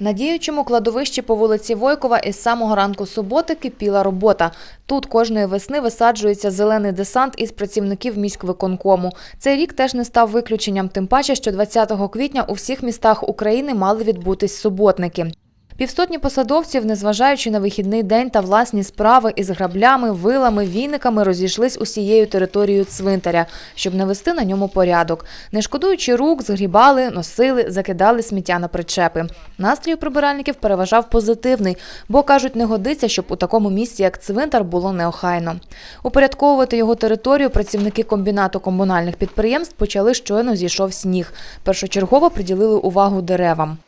На діючому кладовищі по вулиці Войкова із самого ранку суботи кипіла робота. Тут кожної весни висаджується зелений десант із працівників міськвиконкому. Цей рік теж не став виключенням, тим паче, що 20 квітня у всіх містах України мали відбутись суботники. Півсотні посадовців, незважаючи на вихідний день та власні справи із граблями, вилами, віниками, розійшлись усією територією цвинтаря, щоб навести на ньому порядок. Не шкодуючи рук, згрібали, носили, закидали сміття на причепи. Настрій прибиральників переважав позитивний, бо кажуть, не годиться, щоб у такому місці, як цвинтар, було неохайно. Упорядковувати його територію працівники комбінату комунальних підприємств почали щойно зійшов сніг. Першочергово приділили увагу деревам.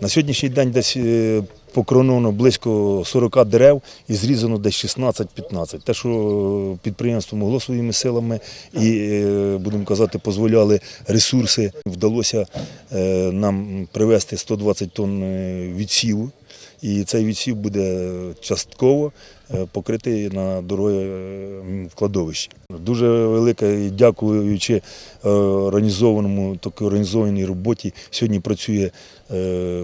На сьогоднішній день десь е, покроновано близько 40 дерев і зрізано десь 16-15. Те, що е, підприємство могло своїми силами і, е, будемо казати, дозволяли ресурси, вдалося е, нам привезти 120 тонн відсіву. І цей відсів буде частково покритий на дороги в кладовищі. Дуже велике, дякуючи організованому, так організованій роботі. Сьогодні працює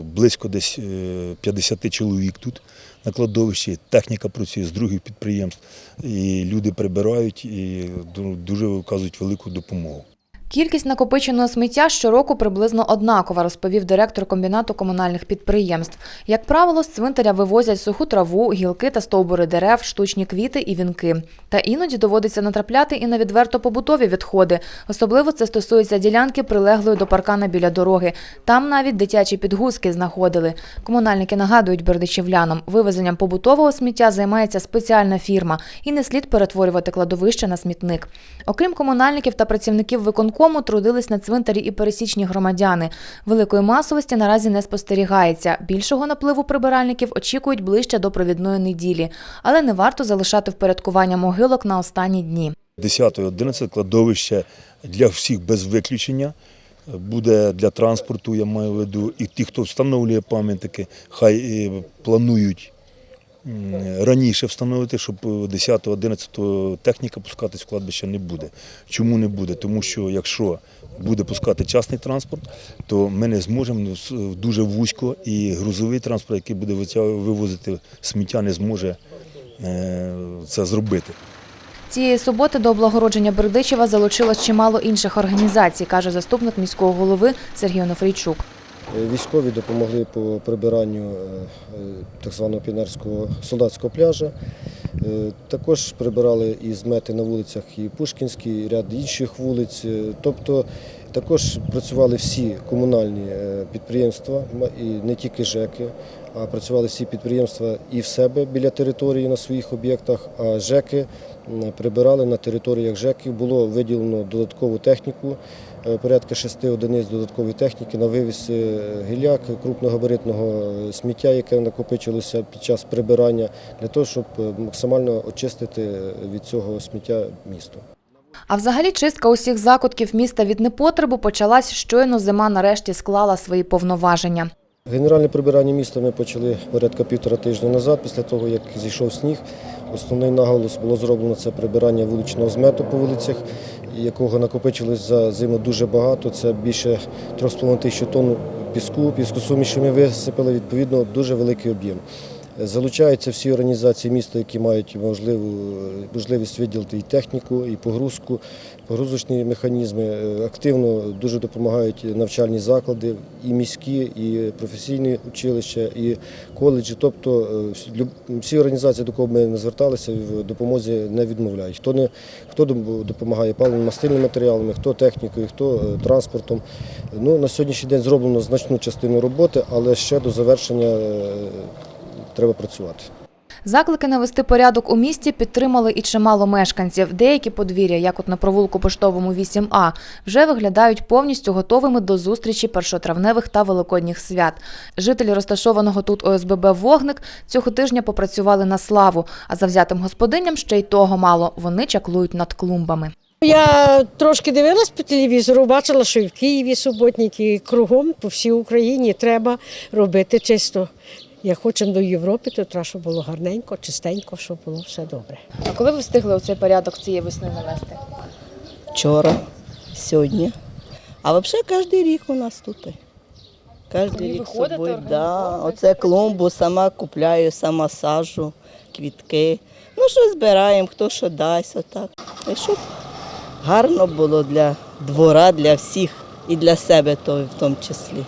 близько десь 50 30 чоловік тут на кладовищі, техніка працює з других підприємств. і Люди прибирають і дуже вказують велику допомогу. Кількість накопиченого сміття щороку приблизно однакова, розповів директор комбінату комунальних підприємств. Як правило, з цвинтаря вивозять суху траву, гілки та стовбури дерев, штучні квіти і вінки. Та іноді доводиться натрапляти і на відверто побутові відходи. Особливо це стосується ділянки, прилеглої до паркана біля дороги. Там навіть дитячі підгузки знаходили. Комунальники нагадують бердичівлянам, вивезенням побутового сміття займається спеціальна фірма і не слід перетворювати кладовище на смітник. Окрім комунальників та працівників виконкому, трудились на цвинтарі і пересічні громадяни. Великої масовості наразі не спостерігається. Більшого напливу прибиральників очікують ближче до провідної неділі, але не варто залишати впорядкування могилок на останні дні. 10-11 кладовище для всіх без виключення. Буде для транспорту, я маю в виду, і ті, хто встановлює пам'ятники, хай е, планують раніше встановити, щоб 10-11 техніка пускатись в кладбище не буде. Чому не буде? Тому що якщо буде пускати частний транспорт, то ми не зможемо дуже вузько і грузовий транспорт, який буде вивозити сміття, не зможе е, це зробити. Цієї суботи до облагородження Бердичева залучилось чимало інших організацій, каже заступник міського голови Сергій Онофрійчук. Військові допомогли по прибиранню е, е, так званого піонерського солдатського пляжа. Е, Також прибирали і змети на вулицях і Пушкінській, і ряд інших вулиць. Тобто також працювали всі комунальні е, підприємства, і не тільки ЖЕКи, а працювали всі підприємства і в себе біля території на своїх об'єктах, а ЖЕКи прибирали на територіях ЖЕКів. Було виділено додаткову техніку, е, порядка шести одиниць додаткової техніки на вивіз е, гіляк, крупногабаритного сміття, яке накопичилося під час прибирання, для того, щоб максимально очистити від цього сміття місто. А взагалі чистка усіх закутків міста від непотребу почалась щойно зима нарешті склала свої повноваження. Генеральне прибирання міста ми почали порядка півтора тижня назад, після того, як зійшов сніг. Основний наголос було зроблено це прибирання вуличного змету по вулицях, якого накопичилось за зиму дуже багато. Це більше 3,5 тисячі тонн піску, піскосуміші ми висипали, відповідно, дуже великий об'єм. Залучаються всі організації міста, які мають можливу, можливість виділити і техніку, і погрузку, погрузочні механізми. Е, Активно дуже допомагають навчальні заклади, і міські, і професійні училища, і коледжі. Тобто е, всі- організації, до кого ми не зверталися, в допомозі не відмовляють. Хто не хто допомагає паливно-мастильними матеріалами, хто технікою, хто е, транспортом. Ну, на сьогоднішній день зроблено значну частину роботи, але ще до завершення треба працювати. Заклики навести порядок у місті підтримали і чимало мешканців. Деякі подвір'я, як от на провулку Поштовому 8А, вже виглядають повністю готовими до зустрічі першотравневих та великодніх свят. Жителі розташованого тут ОСББ Вогник цього тижня попрацювали на славу, а завзятим господиням ще й того мало. Вони чаклують над клумбами. Я трошки дивилась по телевізору, бачила, що і в Києві суботники, і кругом по всій Україні треба робити чисто. Як хочемо до Європи, то треба, щоб було гарненько, чистенько, щоб було все добре. А коли ви встигли оцей порядок цієї весни навести? Вчора, сьогодні. А взагалі кожен рік у нас тут. Кожен рік виходите, собою, да. організовуєте? Оце клумбу сама купляю, сама сажу, квітки. Ну, що збираємо, хто що дасть, отак. І щоб гарно було для двора, для всіх і для себе то в тому числі.